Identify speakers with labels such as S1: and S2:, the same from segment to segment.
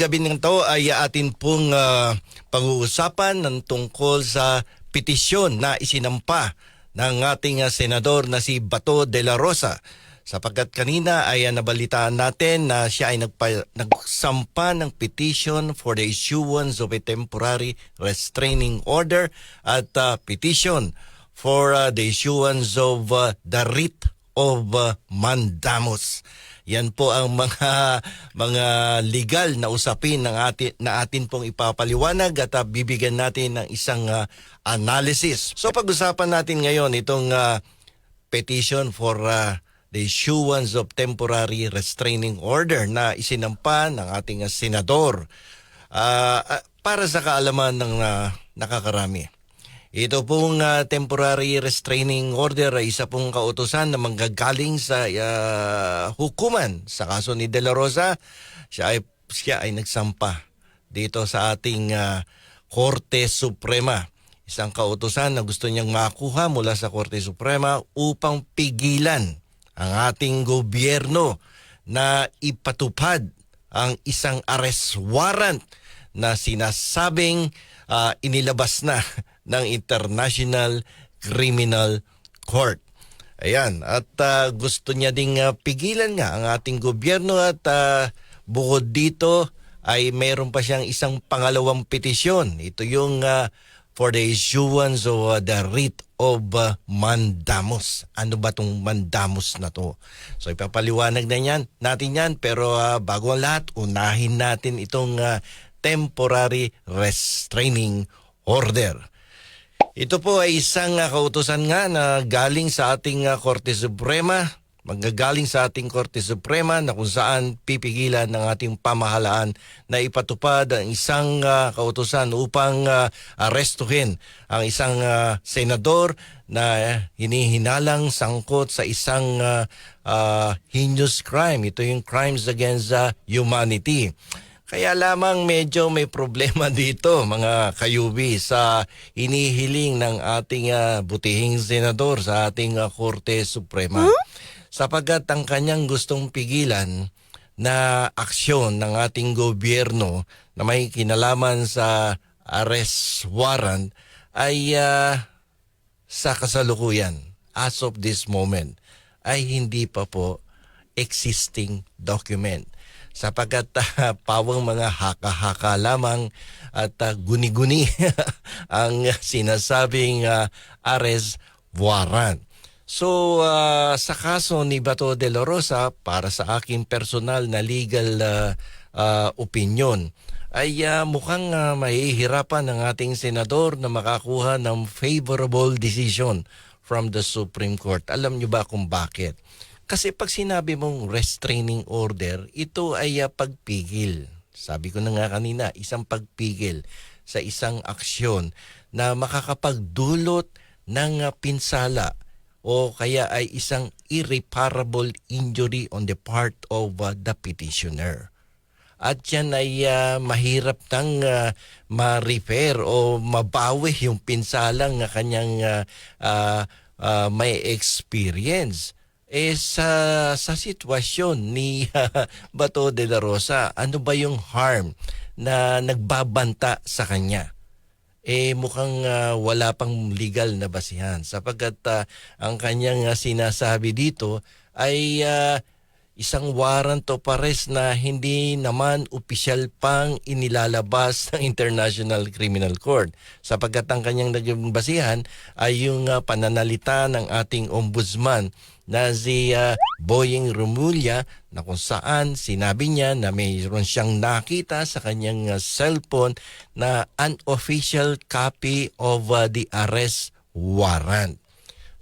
S1: gabi ng to ay atin pong ah, pag-uusapan ng tungkol sa petisyon na isinampa ng ating ah, senador na si Bato de la Rosa. Sapagkat kanina ay ah, nabalitaan natin na siya ay nagpa, nagsampa ng petition for the issuance of a temporary restraining order at ah, petition for ah, the issuance of ah, the writ of ah, mandamus. Yan po ang mga mga legal na usapin ng atin na atin pong ipapaliwanag at ah, bibigyan natin ng isang ah, analysis. So pag-usapan natin ngayon itong ah, petition for ah, the issuance of temporary restraining order na isinampa ng ating ah, senador. Ah, ah, para sa kaalaman ng ah, nakakarami. Ito pong ah, temporary restraining order ay isa pong kautusan na manggagaling sa ah, hukuman sa kaso ni De La Rosa. Siya ay, siya ay nagsampa dito sa ating ah, Korte Suprema. Isang kautusan na gusto niyang makuha mula sa Korte Suprema upang pigilan ang ating gobyerno na ipatupad ang isang arrest warrant na sinasabing ah, inilabas na ng International Criminal Court. Ayan, at ah, gusto niya ding ah, pigilan nga ang ating gobyerno at ah, bukod dito ay mayroon pa siyang isang pangalawang petisyon. Ito yung ah, for the issuance of ah, the writ of ah, mandamus. Ano ba tong mandamus na to? So ipapaliwanag na yan, natin yan pero ah, bago ang lahat, unahin natin itong ah, temporary restraining order. Ito po ay isang uh, kautusan nga na galing sa ating uh, Korte Suprema, manggagaling sa ating Korte Suprema na kung saan pipigilan ng ating pamahalaan na ipatupad ang isang uh, kautusan upang uh, arestuhin ang isang uh, senador na hinihinalang sangkot sa isang uh, uh, heinous crime. Ito yung crimes against uh, humanity. Kaya lamang medyo may problema dito mga kayubi sa inihiling ng ating ah, butihing senador sa ating ah, Korte Suprema. Sapagkat ang kanyang gustong pigilan na aksyon ng ating gobyerno na may kinalaman sa arrest warrant ay ah, sa kasalukuyan as of this moment ay hindi pa po existing document sapagkat ah, pawang mga haka-haka lamang at ah, guni-guni ang sinasabing ah, arrest warrant. So ah, sa kaso ni Bato de la Rosa para sa aking personal na legal ah, ah, opinion ay ah, mukhang ah, mahihirapan ng ating senador na makakuha ng favorable decision from the Supreme Court. Alam niyo ba kung bakit? Kasi pag sinabi mong restraining order, ito ay ah, pagpigil. Sabi ko na nga kanina, isang pagpigil sa isang aksyon na makakapagdulot ng ah, pinsala o kaya ay isang irreparable injury on the part of ah, the petitioner. At yan ay ah, mahirap nang ah, ma-repair o mabawi yung pinsalang na kanyang ah, ah, ah, may experience eh sa sa sitwasyon ni Bato de la Rosa, ano ba yung harm na nagbabanta sa kanya? Eh mukhang ah, wala pang legal na basihan sapagkat ah, ang kanyang ah, sinasabi dito ay ah, isang warrant of arrest na hindi naman opisyal pang inilalabas ng International Criminal Court. Sapagkat ang kanyang naging basihan ay yung ah, pananalita ng ating ombudsman na si ah, Boying Romulia na kung saan sinabi niya na mayroon siyang nakita sa kanyang ah, cellphone na unofficial copy of ah, the arrest warrant.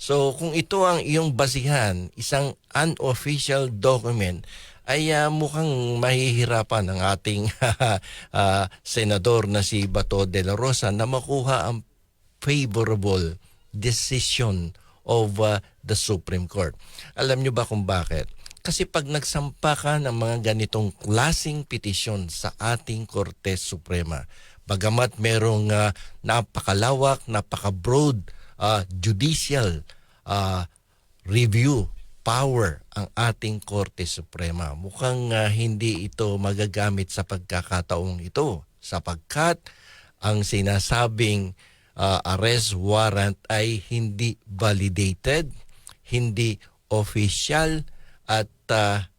S1: So kung ito ang iyong basihan, isang unofficial document, ay ah, mukhang mahihirapan ang ating ah, senador na si Bato de la Rosa na makuha ang favorable decision of ah, the Supreme Court. Alam niyo ba kung bakit? Kasi pag nagsampa ka ng mga ganitong klasing petisyon sa ating Korte Suprema, bagamat merong ah, napakalawak, napaka-broad ah, judicial ah, review power ang ating Korte Suprema. Mukhang ah, hindi ito magagamit sa pagkakataong ito sapagkat ang sinasabing ah, arrest warrant ay hindi validated, hindi official at ah,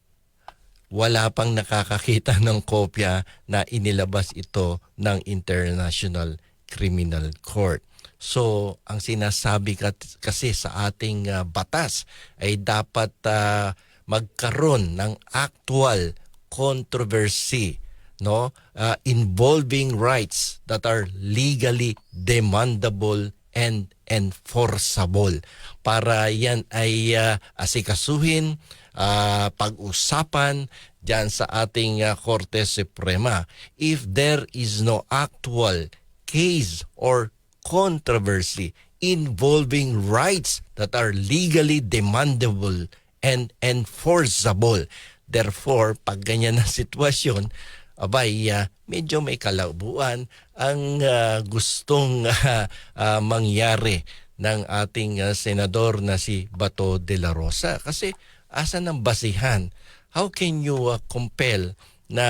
S1: wala pang nakakakita ng kopya na inilabas ito ng International Criminal Court. So, ang sinasabi kasi sa ating ah, batas ay dapat ah, magkaroon ng actual controversy no? Ah, involving rights that are legally demandable and enforceable. Para yan ay ah, asikasuhin ah, pag-usapan diyan sa ating ah, Korte Suprema. If there is no actual case or controversy involving rights that are legally demandable and enforceable. Therefore, pag ganyan na sitwasyon, abay, ah, medyo may kalabuan ang ah, gustong ah, ah, mangyari ng ating ah, senador na si Bato de la Rosa. Kasi asan ang basihan? How can you ah, compel na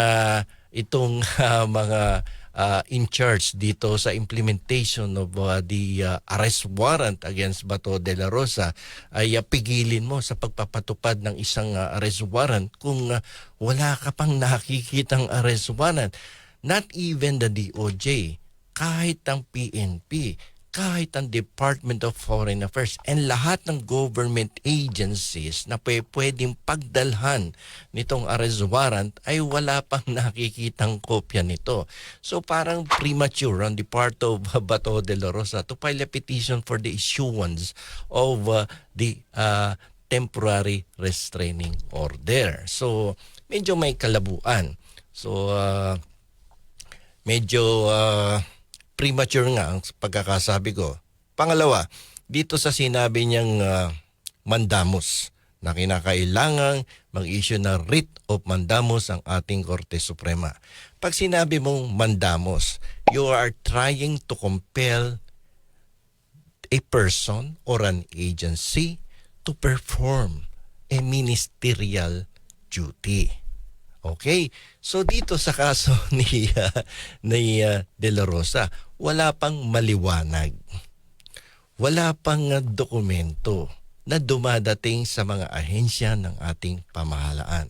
S1: itong ah, mga uh, in charge dito sa implementation of uh, the uh, arrest warrant against Bato de la Rosa ay uh, pigilin mo sa pagpapatupad ng isang uh, arrest warrant kung uh, wala ka pang nakikitang arrest warrant. Not even the DOJ, kahit ang PNP, kahit ang Department of Foreign Affairs and lahat ng government agencies na pwe- pwedeng pagdalhan nitong arrest warrant ay wala pang nakikitang kopya nito. So parang premature on the part of uh, Bato de la Rosa to file a petition for the issuance of uh, the uh, temporary restraining order. So medyo may kalabuan. So uh, medyo uh, premature nga ang pagkakasabi ko. Pangalawa, dito sa sinabi niyang ah, mandamus na kinakailangang mag-issue ng writ of mandamus ang ating Korte Suprema. Pag sinabi mong mandamos, you are trying to compel a person or an agency to perform a ministerial duty. Okay? So dito sa kaso ni uh, ni uh, De La Rosa, wala pang maliwanag. Wala pang uh, dokumento na dumadating sa mga ahensya ng ating pamahalaan.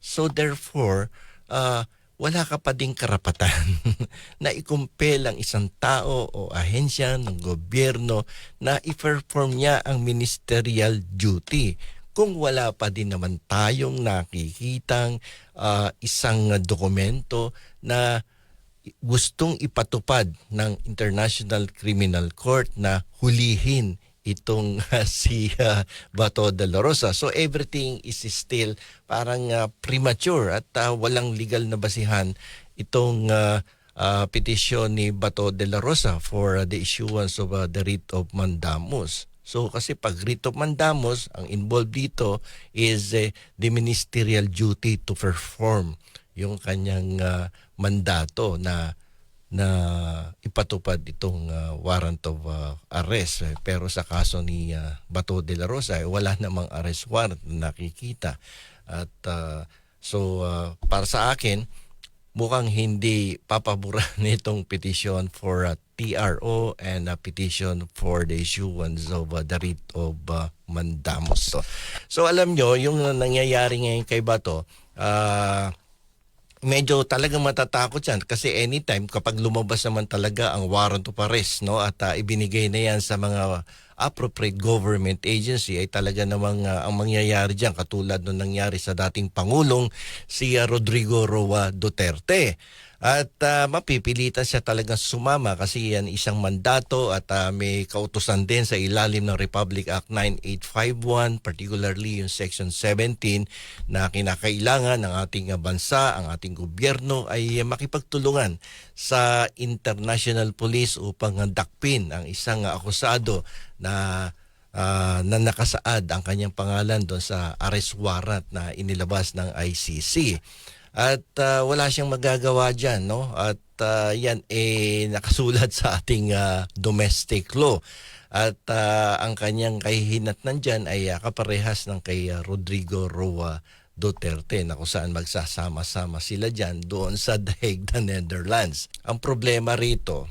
S1: So therefore, uh, wala ka pa ding karapatan na ikumpel ang isang tao o ahensya ng gobyerno na i-perform niya ang ministerial duty kung wala pa din naman tayong nakikitang ah, isang dokumento na gustong ipatupad ng International Criminal Court na hulihin itong ah, si ah, Bato de la Rosa. So everything is still parang ah, premature at ah, walang legal na basihan itong ah, ah, petisyon ni Bato de la Rosa for ah, the issuance of ah, the writ of mandamus. So kasi pag writ of mandamus, ang involved dito is eh, the ministerial duty to perform yung kanyang ah, mandato na na ipatupad itong ah, warrant of ah, arrest. Eh, Pero sa kaso ni ah, Bato de la Rosa, eh, wala namang arrest warrant na nakikita. At ah, so ah, para sa akin, mukhang hindi papaboran nitong petition for a TRO and a petition for the issuance of uh, the writ of uh, mandamus. So, so alam nyo, yung nangyayari ngayon kay Bato, ah medyo talagang matatakot yan. Kasi anytime kapag lumabas naman talaga ang warrant of arrest no? At ah, ibinigay na yan sa mga appropriate government agency ay talaga namang ah, ang mangyayari diyan katulad nung nangyari sa dating pangulong si ah, Rodrigo Roa Duterte at ah, mapipilitan siya talagang sumama kasi yan isang mandato at ah, may kautusan din sa ilalim ng Republic Act 9851 particularly yung section 17 na kinakailangan ng ating bansa, ang ating gobyerno ay makipagtulungan sa international police upang dakpin ang isang akusado na ah, na nakasaad ang kanyang pangalan doon sa arrest warrant na inilabas ng ICC. At ah, wala siyang magagawa diyan, no? At ah, yan eh nakasulat sa ating ah, domestic law. at ah, ang kanyang kahihinatnan dyan ay ah, kaparehas ng kay ah, Rodrigo Roa Duterte na kung saan magsasama-sama sila dyan doon sa Daig na Netherlands. Ang problema rito,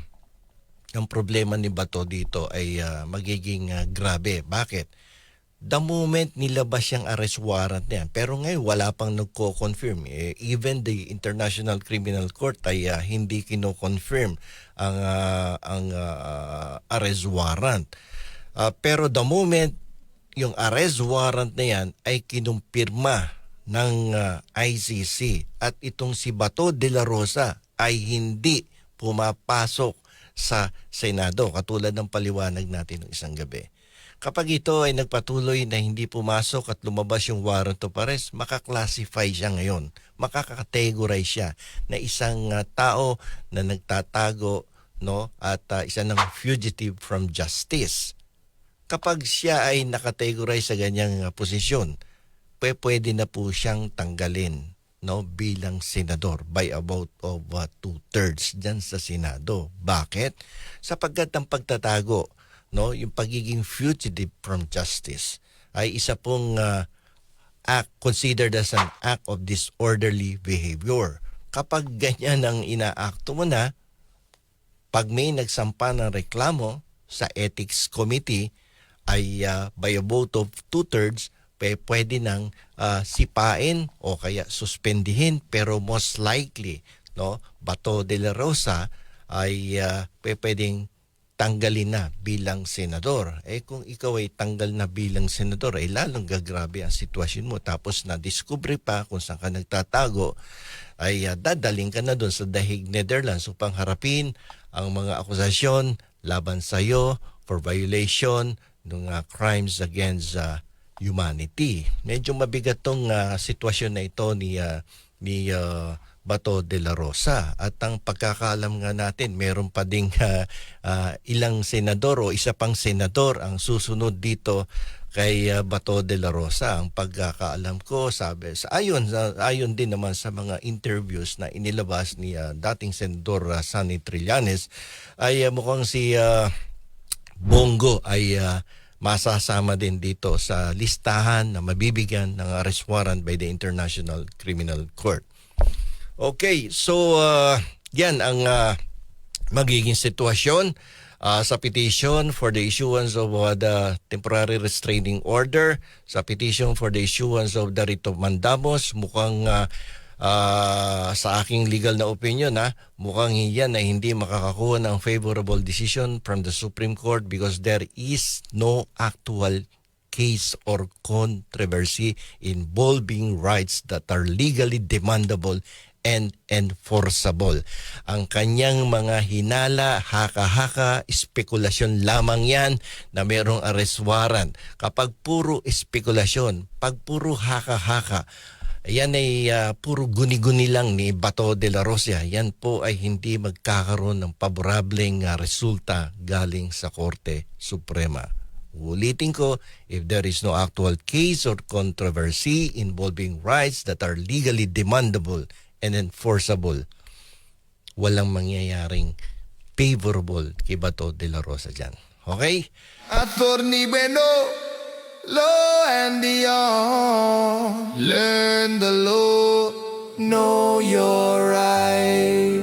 S1: ang problema ni Bato dito ay ah, magiging ah, grabe. Bakit? The moment nilabas yung arrest warrant niya, pero ngayon wala pang nagko-confirm. Eh, even the International Criminal Court ay ah, hindi kino-confirm ang ah, ang ah, arrest warrant. Ah, pero the moment yung arrest warrant na yan ay kinumpirma ng ah, ICC at itong si Bato de la Rosa ay hindi pumapasok sa Senado katulad ng paliwanag natin ng isang gabi. Kapag ito ay nagpatuloy na hindi pumasok at lumabas yung warrant of arrest, makaklasify siya ngayon. Makakategorize siya na isang ah, tao na nagtatago no at ah, isa ng fugitive from justice. Kapag siya ay nakategorize sa ganyang ah, posisyon, pwe- pwede na po siyang tanggalin no bilang senador by about of uh, two-thirds dyan sa Senado. Bakit? Sapagkat ang pagtatago, no, yung pagiging fugitive from justice ay isa pong uh, act considered as an act of disorderly behavior. Kapag ganyan ang inaakto mo na, pag may nagsampa ng reklamo sa ethics committee ay ah, by a vote of two-thirds pwede nang ah, sipain o kaya suspendihin pero most likely no Bato de la Rosa ay pe, pwedeng tanggalin na bilang senador. Eh kung ikaw ay tanggal na bilang senador, ay lalong gagrabe ang sitwasyon mo. Tapos na-discover pa kung saan ka nagtatago, ay ah, dadaling ka na doon sa Dahig, Netherlands upang harapin ang mga akusasyon laban sa iyo for violation ng ah, crimes against ah, humanity. Medyo mabigat tong ah, sitwasyon na ito ni ah, ni ah, Bato de la Rosa at ang pagkakaalam nga natin meron pa ding ah, ah, ilang senador o isa pang senador ang susunod dito kay ah, Bato de la Rosa ang pagkakaalam ko sabi sa ayon sa ayon din naman sa mga interviews na inilabas ni ah, dating senador ah, Sunny Trillanes ay ah, mukhang si ah, Bongo ay ah, masasama din dito sa listahan na mabibigyan ng arrest warrant by the International Criminal Court. Okay, so uh, yan ang uh, magiging sitwasyon uh, sa petition for the issuance of uh, the temporary restraining order, sa petition for the issuance of the writ of mandamus, mukhang uh, uh, sa aking legal na opinion ha, mukhang yan ay hindi makakakuha ng favorable decision from the Supreme Court because there is no actual case or controversy involving rights that are legally demandable and enforceable. Ang kanyang mga hinala, haka-haka, spekulasyon lamang yan na mayroong arrest warrant. Kapag puro spekulasyon, pag puro haka-haka, yan ay ah, puro guni-guni lang ni Bato de la Rosa. Yan po ay hindi magkakaroon ng paborableng ah, resulta galing sa Korte Suprema. Ulitin ko, if there is no actual case or controversy involving rights that are legally demandable and enforceable, walang mangyayaring favorable kay Bato de la Rosa dyan. Okay?
S2: Attorney Bueno, law and beyond. Learn the law, know your rights.